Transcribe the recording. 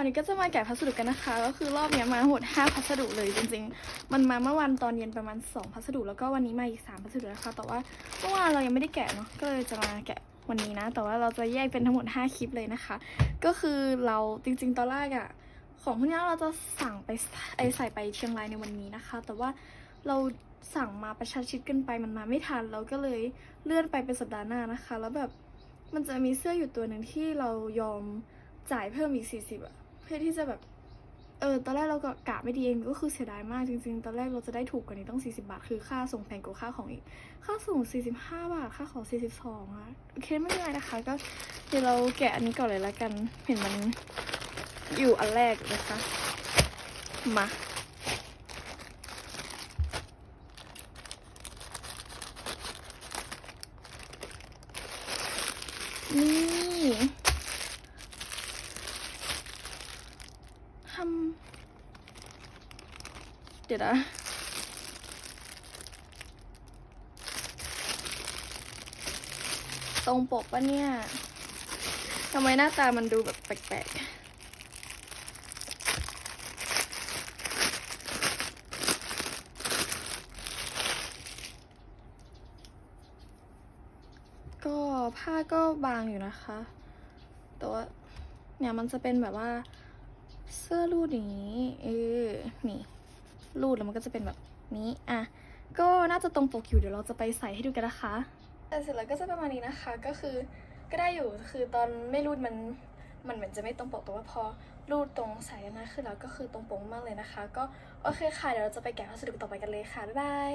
วันนี้ก็จะมาแกะพัสดุกันนะคะ ก็คือรอบเนี้ยมาทั้งหมด 5 พัสดุเลยจริงๆ มันมาเมื่อวันตอนเย็นประมาณ 2 พัสดุแล้วก็วันนี้มาอีก 3 พัสดุนะคะ แต่ว่าเมื่อวานเรายังไม่ได้แกะเนาะ ก็เลยจะมาแกะวันนี้นะ แต่ว่าเราจะแยกเป็นทั้งหมด 5 คลิปเลยนะคะ ก็คือเราจริง ๆ ตอนแรกอะของพวกนี้เราจะสั่งไปไอใส่ไปเชียงรายในวันนี้นะคะ แต่ว่าเราสั่งมาประชันชิดกันไปมันมาไม่ทัน เราก็เลยเลื่อนไปเป็นสัปดาห์หน้านะคะ แล้วแบบมันจะมีเสื้ออยู่ตัวหนึ่งที่เรายอมจ่ายเพิ่มอีก 40อะ พื่อที่จะแบบ เออ ตอนแรกเราก็กะไม่ดีเองก็คือเสียดายมากจริง ๆ ตอนแรกเราจะได้ถูกกว่านี้ต้อง 40 บาท คือค่าส่งแพงกว่าค่าของอีก ค่าส่ง 45 บาท ค่าของ 42อะโอเคไม่เป็นไรนะคะ ก็เดี๋ยวเราแกะอันนี้ก่อนเลยละกัน เห็นมันอยู่อันแรกนะคะ มานี่ท ดี๋ยวนะตรงปกปะเนี่ย ทำไมหน้าตามันดูแบบแปลกๆก็ผ้าก็บางอยู่นะคะ แต่ว่าเนี่ยมันจะเป็นแบบว่าเสื้อรูดอย่างนี้ เออ นี่ รูดแล้วมันก็จะเป็นแบบนี้ อะ ก็น่าจะตรงปกอยู่เดี๋ยวเราจะไปใส่ให้ดูกันนะคะแต่เสร็จแล้วก็จะประมาณนี้นะคะ ก็คือก็ได้อยู่ คือตอนไม่รูดมัน มันเหมือนจะไม่ตรงปกแต่ว่าพอรูดตรงสายนะคือแล้วก็คือตรงปกมากเลยนะคะ ก็โอเคค่ะ เดี๋ยวเราจะไปแกะพัสดุต่อไปกันเลยค่ะ บ๊ายบาย